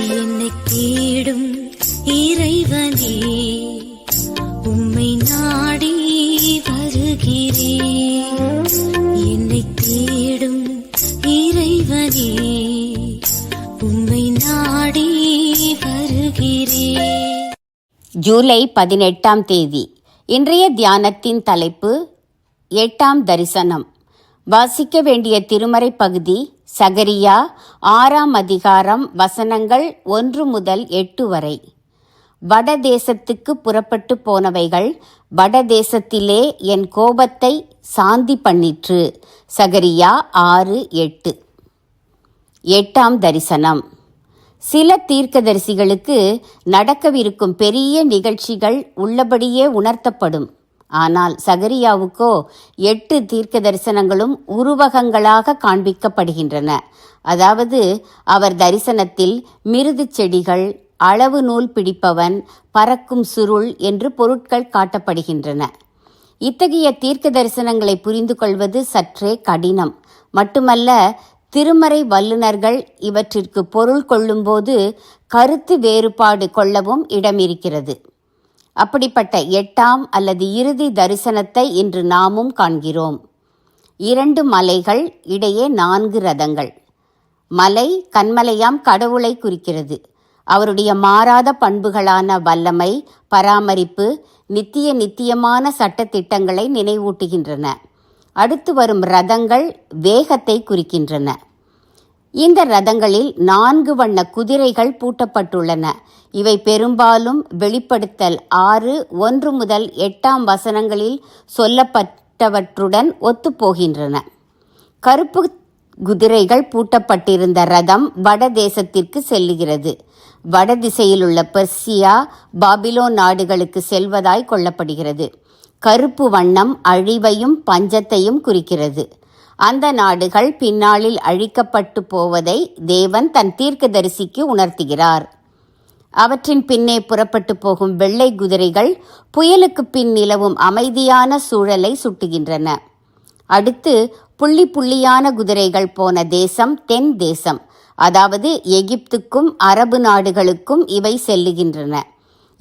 என்னை தேடும் இறைவனே உம்மை நாடி வருகிறேன் என்னை தேடும் இறைவனே உம்மை நாடி வருகிறேன் ஜூலை பதினெட்டாம் தேதி இன்றைய தியானத்தின் தலைப்பு எட்டாம் தரிசனம். வாசிக்க வேண்டிய திருமறை பகுதி சகரியா ஆறாம் அதிகாரம் வசனங்கள் ஒன்று முதல் எட்டு வரை. வடதேசத்துக்கு புறப்பட்டு போனவைகள் வடதேசத்திலே என் கோபத்தை சாந்தி பண்ணிற்று. சகரியா ஆறு எட்டு. எட்டாம் தரிசனம். சில தீர்க்கதரிசிகளுக்கு நடக்கவிருக்கும் பெரிய நிகழ்ச்சிகள் உள்ளபடியே உணர்த்தப்படும். ஆனால் சகரியாவுக்கோ எட்டு தீர்க்க தரிசனங்களும் உருவகங்களாக காண்பிக்கப்படுகின்றன. அதாவது அவர் தரிசனத்தில் மிருது செடிகள் அளவு நூல் பிடிப்பவன் பறக்கும் சுருள் என்று பொருட்கள் காட்டப்படுகின்றன. இத்தகைய தீர்க்க தரிசனங்களை புரிந்து கொள்வது சற்றே கடினம். மட்டுமல்ல திருமறை வல்லுநர்கள் இவற்றிற்கு பொருள் கொள்ளும்போது கருத்து வேறுபாடு கொள்ளவும் இடமிருக்கிறது. அப்படிப்பட்ட எட்டாம் அல்லது இறுதி தரிசனத்தை இன்று நாமும் காண்கிறோம். இரண்டு மலைகள் இடையே நான்கு ரதங்கள். மலை கண்மலையாம் கடவுளை குறிக்கிறது. அவருடைய மாறாத பண்புகளான வல்லமை பராமரிப்பு நித்திய நித்தியமான சட்டத்திட்டங்களை நினைவூட்டுகின்றன. அடுத்து வரும் ரதங்கள் வேகத்தை குறிக்கின்றன. இந்த ரதங்களில் நான்கு வண்ண குதிரைகள் பூட்டப்பட்டுள்ளன. இவை பெரும்பாலும் வெளிப்படுத்தல் ஆறு ஒன்று முதல் எட்டாம் வசனங்களில் சொல்லப்பட்டவற்றுடன் ஒத்துப்போகின்றன. கருப்பு குதிரைகள் பூட்டப்பட்டிருந்த ரதம் வடதேசத்திற்கு செல்லுகிறது. வடதிசையில் உள்ள பெர்சியா பாபிலோ நாடுகளுக்கு செல்வதாய் கொள்ளப்படுகிறது. கருப்பு வண்ணம் அழிவையும் பஞ்சத்தையும் குறிக்கிறது. அந்த நாடுகள் பின்னாளில் அழிக்கப்பட்டு போவதை தேவன் தன் தீர்க்கதரிசிக்கு உணர்த்துகிறார். அவற்றின் பின்னே புறப்பட்டு போகும் வெள்ளை குதிரைகள் புயலுக்கு பின் நிலவும் அமைதியான சூழலை சுட்டுகின்றன. அடுத்து புள்ளி புள்ளியான குதிரைகள் போன தேசம் தென் தேசம் அதாவது எகிப்துக்கும் அரபு நாடுகளுக்கும் இவை செல்லுகின்றன.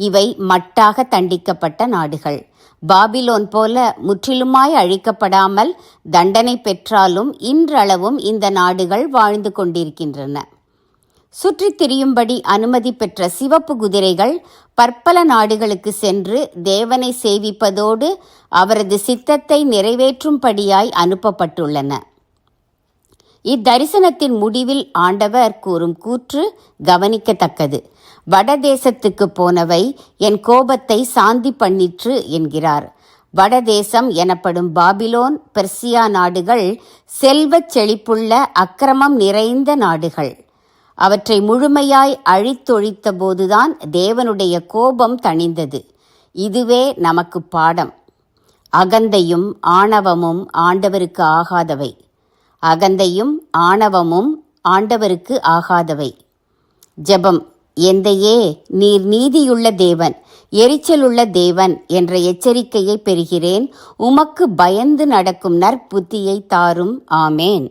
இவை மட்டாக தண்டிக்கப்பட்ட நாடுகள். பாபிலோன் போல முற்றிலுமாய் அழிக்கப்படாமல் தண்டனை பெற்றாலும் இன்றளவும் இந்த நாடுகள் வாழ்ந்து கொண்டிருக்கின்றன. சுற்றித் திரியும்படி அனுமதி பெற்ற சிவப்பு குதிரைகள் பற்பல நாடுகளுக்கு சென்று தேவனை சேவிப்பதோடு அவரது சித்தத்தை நிறைவேற்றும்படியாய் அனுப்பப்பட்டுள்ளன. இத்தரிசனத்தின் முடிவில் ஆண்டவர் கூறும் கூற்று கவனிக்கத்தக்கது. வடதேசத்துக்கு போனவை என் கோபத்தை சாந்தி பண்ணிற்று என்கிறார். வடதேசம் எனப்படும் பாபிலோன் பெர்சியா நாடுகள் செல்வச் செழிப்புள்ள அக்கிரமம் நிறைந்த நாடுகள். அவற்றை முழுமையாய் அழித்தொழித்த போதுதான் தேவனுடைய கோபம் தணிந்தது. இதுவே நமக்கு பாடம். அகந்தையும் ஆணவமும் ஆண்டவருக்கு ஆகாதவை. அகந்தையும் ஆணவமும் ஆண்டவருக்கு ஆகாதவை. ஜெபம். எந்தையே நீர் நீதியுள்ள தேவன் எரிச்சலுள்ள தேவன் என்ற எச்சரிக்கையை பெறுகிறேன். உமக்கு பயந்து நடக்கும் நற்புத்தியை தாரும். ஆமேன்.